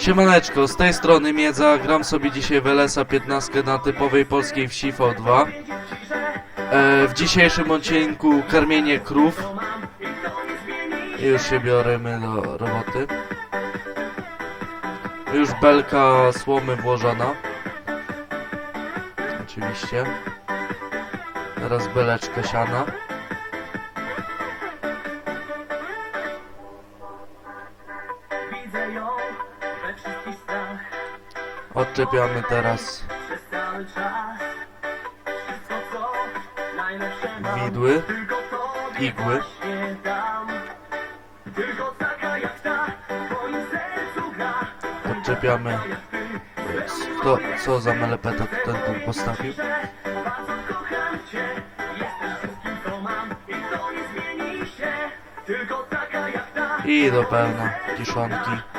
Siemaneczko, z tej strony Miedza, gram sobie dzisiaj w LSA 15 na typowej polskiej wsi V2. E, w dzisiejszym odcinku karmienie krów. Już się bioremy do roboty. Już belka słomy włożona. Oczywiście. Teraz beleczkę siana. W moim sercu gra. Odczepiamy kto, co za melepeta ten tu postawił. Że bardzo kocham cię,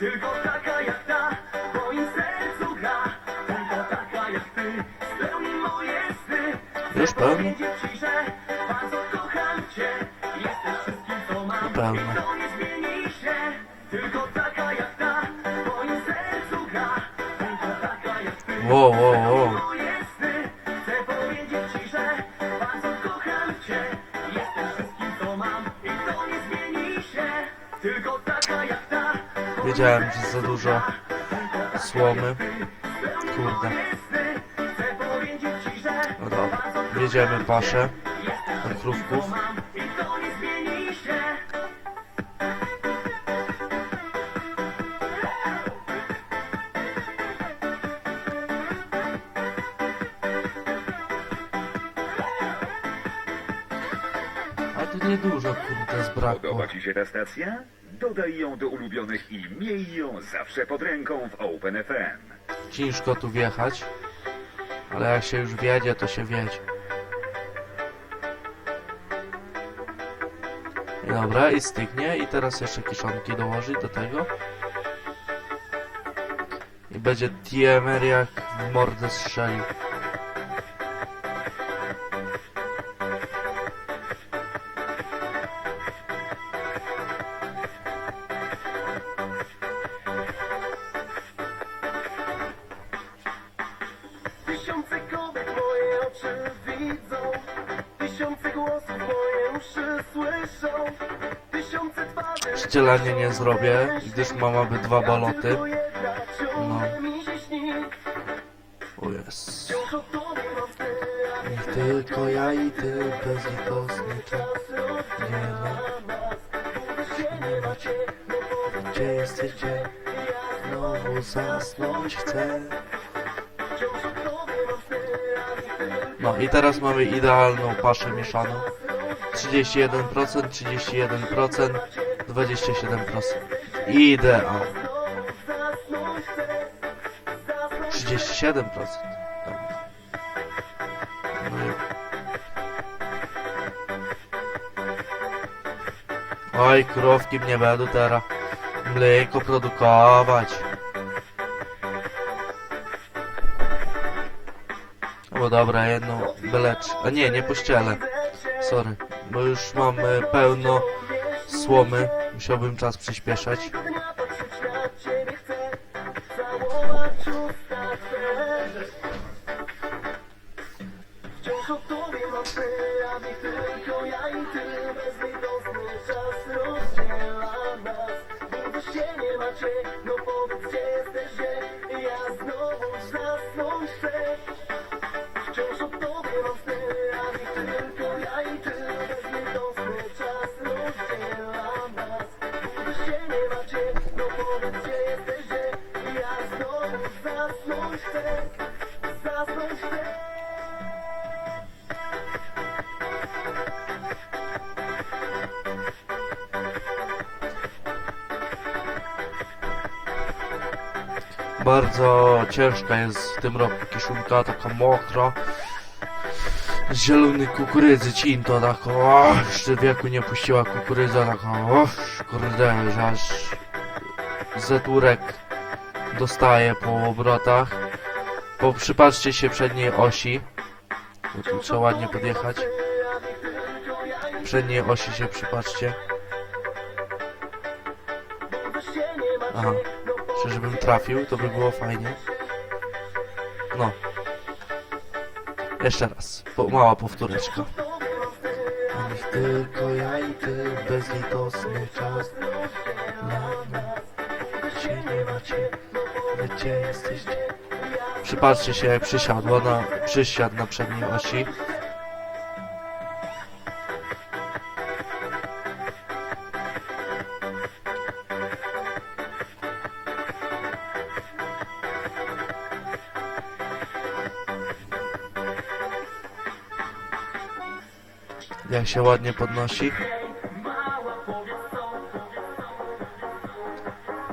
Tylko taka jak ta w moim sercu gra. Tylko taka jak ty spełni moje sny. Ci, że bardzo kocham cię. Jesteś wszystkim co mam. I to nie zmieni się. Tylko taka jak ta w moim sercu gra. Tylko taka jak ty Wow, wow, wow. moje sny. Chcę powiedzieć ci, że bardzo kocham cię. Jesteś wszystkim co mam. I to nie zmieni się. Tylko taka jak ta Wiedziałem, że za dużo słomy. Kurde. No dobra. Wiedziemy paszę krówków. A tu niedużo kurde zbrakło. Podoba Ci się ta stacja? Dodaj ją do ulubionych i miej ją zawsze pod ręką w OpenFM. Ciężko tu wjechać. Ale jak się już wjedzie, to się wiedzie. Dobra, i stygnie. I teraz jeszcze kiszonki dołożyć do tego. I będzie TMR jak w mordę strzelił. Ścielanie nie zrobię, gdyż mam aby dwa baloty. No. O jest. Niech tylko ja i ty czas Nie ma, nie ma cię, gdzie jesteś, gdzie znowu zasnąć chcę. No i teraz mamy idealną paszę mieszaną. 31%, 31%, 27%. Ideał. 37%. Dobra. No i... Oj, krówki mnie będą teraz mleko produkować. O dobra, jedną belecz. A nie, nie pościelę. Sorry, bo już mam e, pełno słomy. Musiałbym czas przyspieszać. patrzeć Bardzo ciężka jest w tym roku kiszonka, taka mokra. zielony kukurydzy cin to tak o, jeszcze wieku nie puściła kukurydza tak o, kurde, że aż zeturek dostaje po obrotach. Bo przypatrzcie się przedniej osi. Bo tu trzeba ładnie podjechać. Przedniej osi się przypatrzcie. Aha. Czy żebym trafił, to by było fajnie. No. Jeszcze raz. Po, mała powtóreczka. Niech tylko ja i ty, bezlitosny czas. Na. Się nie macie, gdzie jesteście? Przypatrzcie się, jak przysiadła na, przysiadł na przedniej osi. Się ładnie podnosi.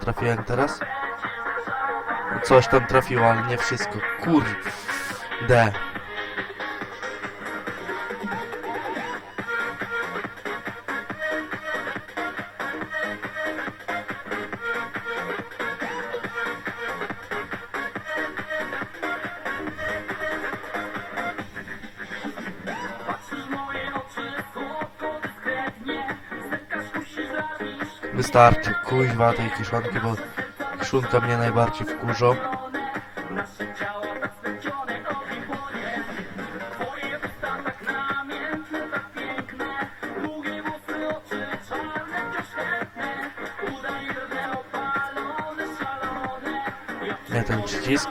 Trafiłem teraz? Coś tam trafiło, ale nie wszystko. Kurde. Wystarczy, kuźwa tej kiszonki, bo kiszonka mnie najbardziej wkurzą. Nie ten przycisk.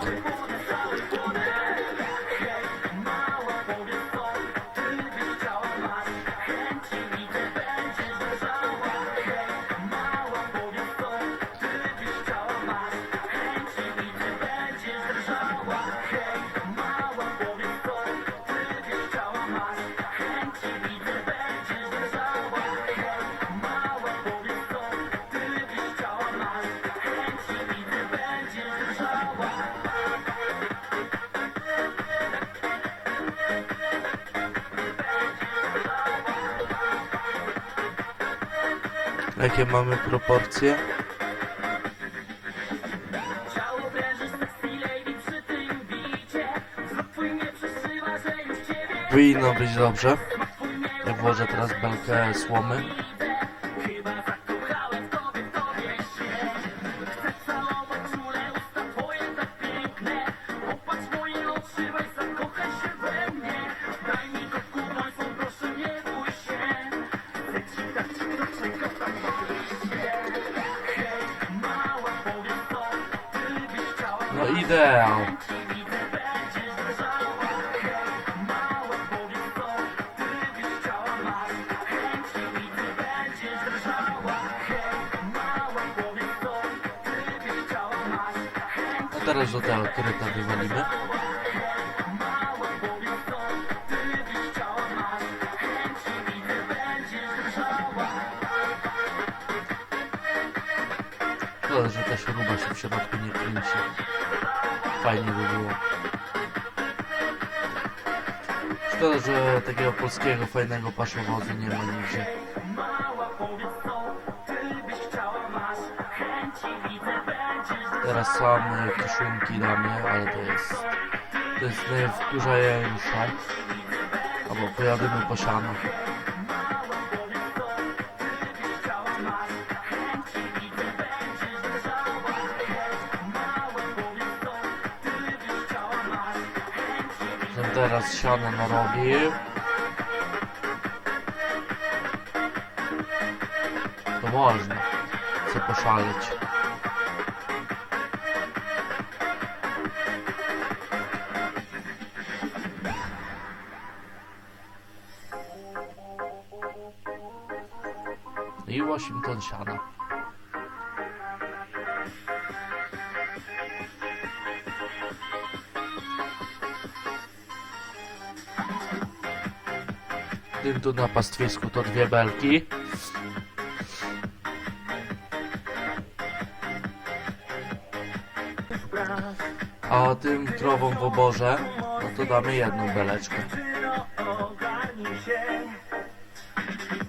Jakie mamy proporcje? Powinno być dobrze. Ja włożę teraz belkę słomy. Ideał. A teraz do tego koryta wywalimy. Szkoda, że ta śruba się w środku nie kręci. Fajnie by było. Szkoda, że takiego polskiego fajnego paszowozu nie ma nigdzie. Teraz same kiszonki damy, ale to jest... To jest najwkurzające. Albo pojadymy po siano. Teraz siano narobił. To można co poszaleć. I 8 ton siana. błędu na pastwisku to dwie belki. A tym trową w oborze, no to damy jedną beleczkę.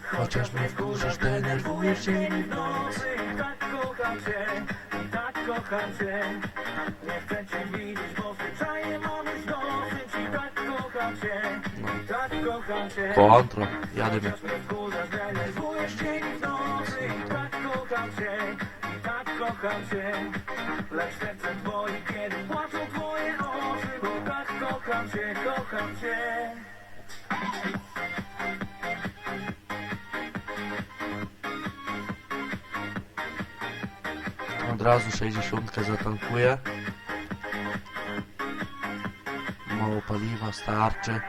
Chociaż mnie wkurzasz, denerwujesz dzień i w nocy Tak kocham cię, tak kocham cię Nie chcę cię widzieć, bo zwyczajnie cię, kocham cię Od razu 60 zatankuję. Paliwa starczy.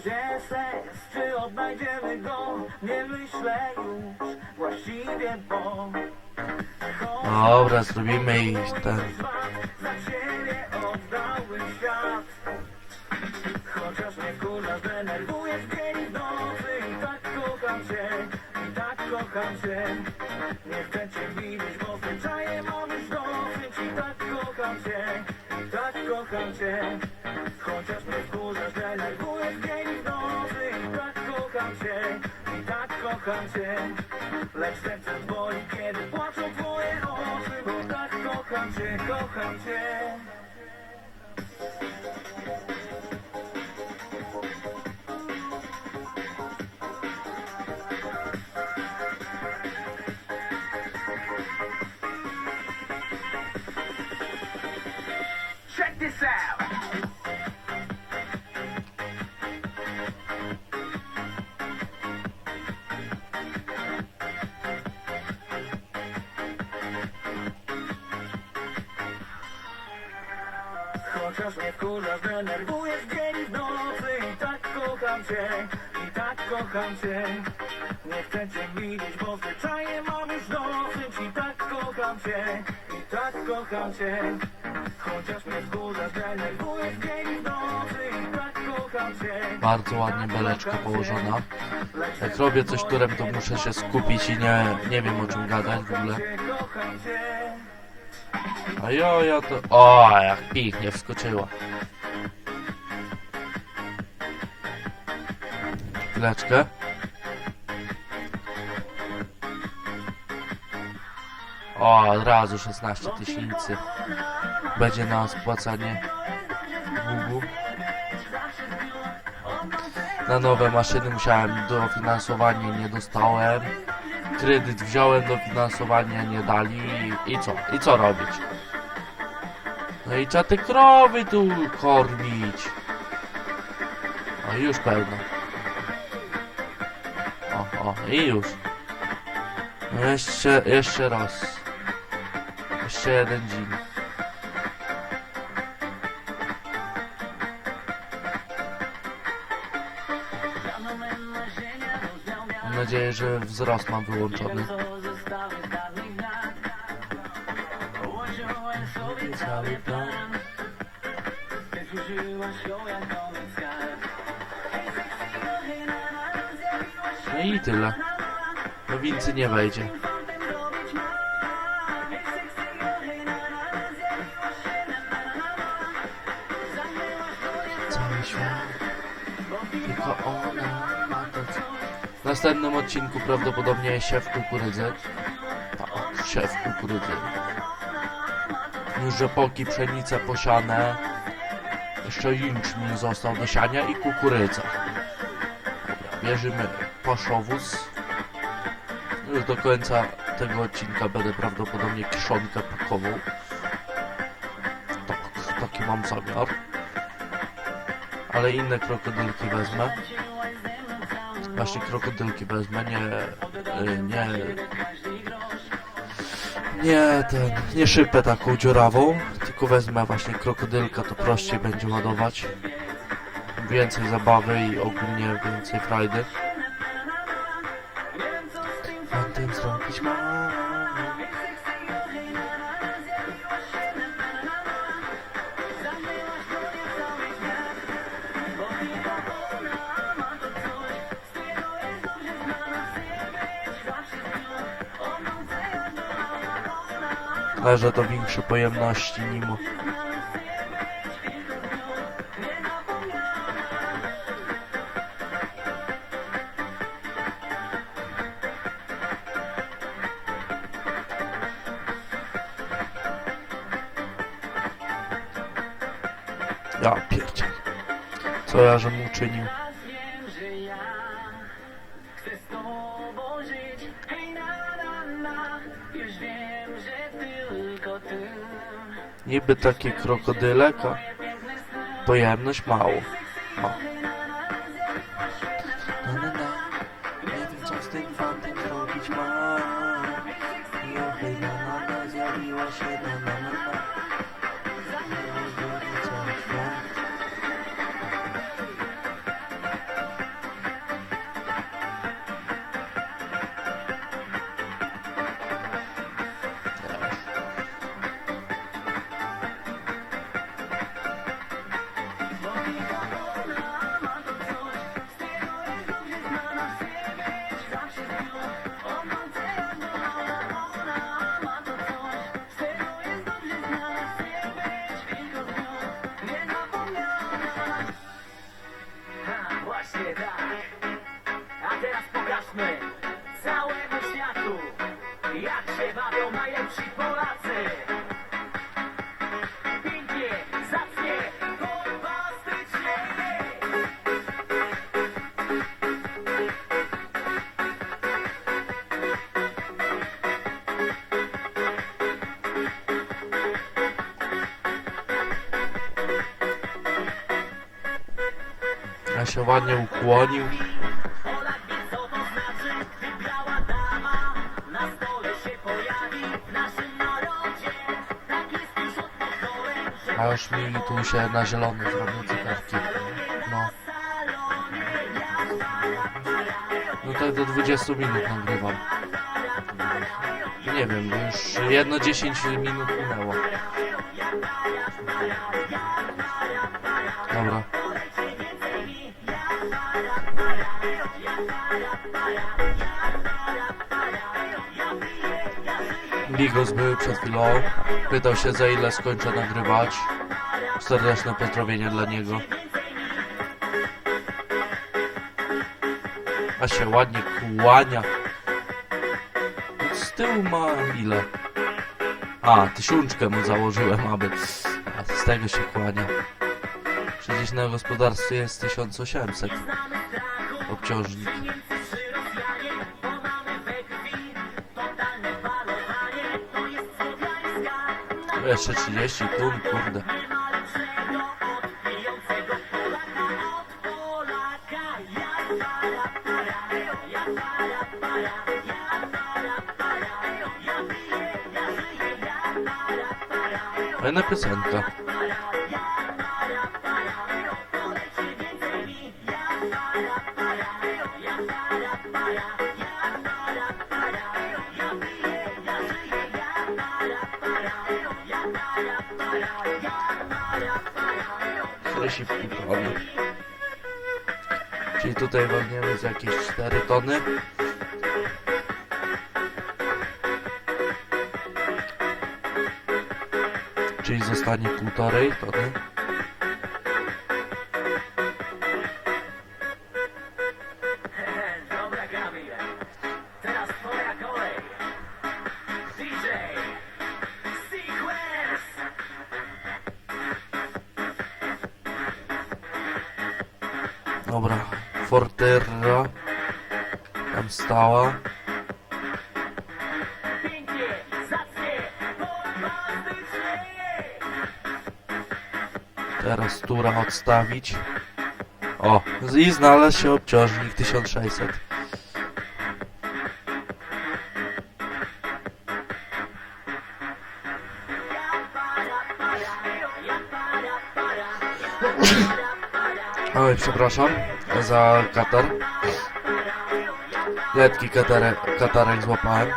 Gdzie sens, czy odnajdziemy go? Nie myślę już właściwie, bo Dobra, zrobimy i ten. za ciebie oddałbym świat. Chociaż mnie kurwa denerwujesz dzień w nocy i tak kocham cię, i tak kocham cię. Nie chcę cię widzieć, bo zwyczajnie mam już dosyć i tak kocham cię, i tak kocham cię. Chociaż mnie wkurzasz, denerwujesz dzień i w i tak kocham cię, i tak kocham cię. Lecz serce boli, kiedy płaczą twoje oczy, bo tak kocham cię, kocham cię. Chociaż mnie wkurzasz, denerwujesz dzień w nocy. I tak kocham cię, i tak kocham cię. Nie chcę cię widzieć, bo zwyczajnie mam już dosyć. I tak kocham cię, i tak kocham cię. Chociaż mnie wkurzasz, denerwujesz dzień w nocy. I tak kocham cię Bardzo ładnie beleczka położona. Jak robię coś turem, to muszę się skupić i nie, nie wiem o czym gadać w ogóle. cię, kocham cię A jo, ja to... O, jak pięknie wskoczyła. Chwileczkę. O, od razu 16 tysięcy. Będzie na spłacanie długu. Na nowe maszyny musiałem dofinansowanie, nie dostałem. Kredyt wziąłem, dofinansowania nie dali i co? I co robić? I trzeba te krowy tu kormić. O, już pełno. O, o, i już. No jeszcze, jeszcze raz. Jeszcze jeden dzień. Mam nadzieję, że wzrost mam wyłączony. Cały plan. No i tyle. No więcej nie wejdzie. Cały świat. Tylko ona ma to. W następnym odcinku prawdopodobnie siew kukurydzy. Tak, siew kukurydzy. Już rzepoki, pszenice posiane. Jeszcze jęczmień został do siania i kukurydza. Bierzemy paszowóz. Już do końca tego odcinka będę prawdopodobnie kiszonkę pakował. Tak, taki mam zamiar. Ale inne krokodylki wezmę. Właśnie krokodylki wezmę, nie... y, nie... Nie ten... nie szypę taką dziurawą, tylko wezmę właśnie krokodylka, to prościej będzie ładować. Więcej zabawy i ogólnie więcej frajdy. Tym zrobić. Leżę do większej pojemności nim. Ja pierdziel. Co ja żem uczynił? Niby takie krokodyleka. Pojemność mało. Już od pokoleń, że A już mi tu się na zielono zrobią cyferki. No. No tak do 20 minut nagrywam. Nie wiem, już jedno 10 minut minęło. Dobra. Bigos był przed chwilą. Pytał się za ile skończę nagrywać. Serdeczne pozdrowienie dla niego. A się ładnie kłania. Z tyłu ma ile? A, tysiączkę mu założyłem, aby... A z tego się kłania. Przecież na gospodarstwie jest 1800. Obciążnik. Słowiańska, Tu jeszcze 30 tun, kurde. Tutaj weźmiemy z jakieś 4 tony. Czyli zostanie półtorej tony. Bombastycznie. Teraz tura odstawić. O, i znalazł się obciążnik 1600. Oj, przepraszam za katar. Letki katarek, katarek złapałem.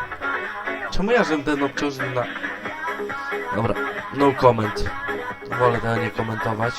Czemu ja żem ten obciążnik na... Dobra, no comment. Wolę tego nie komentować.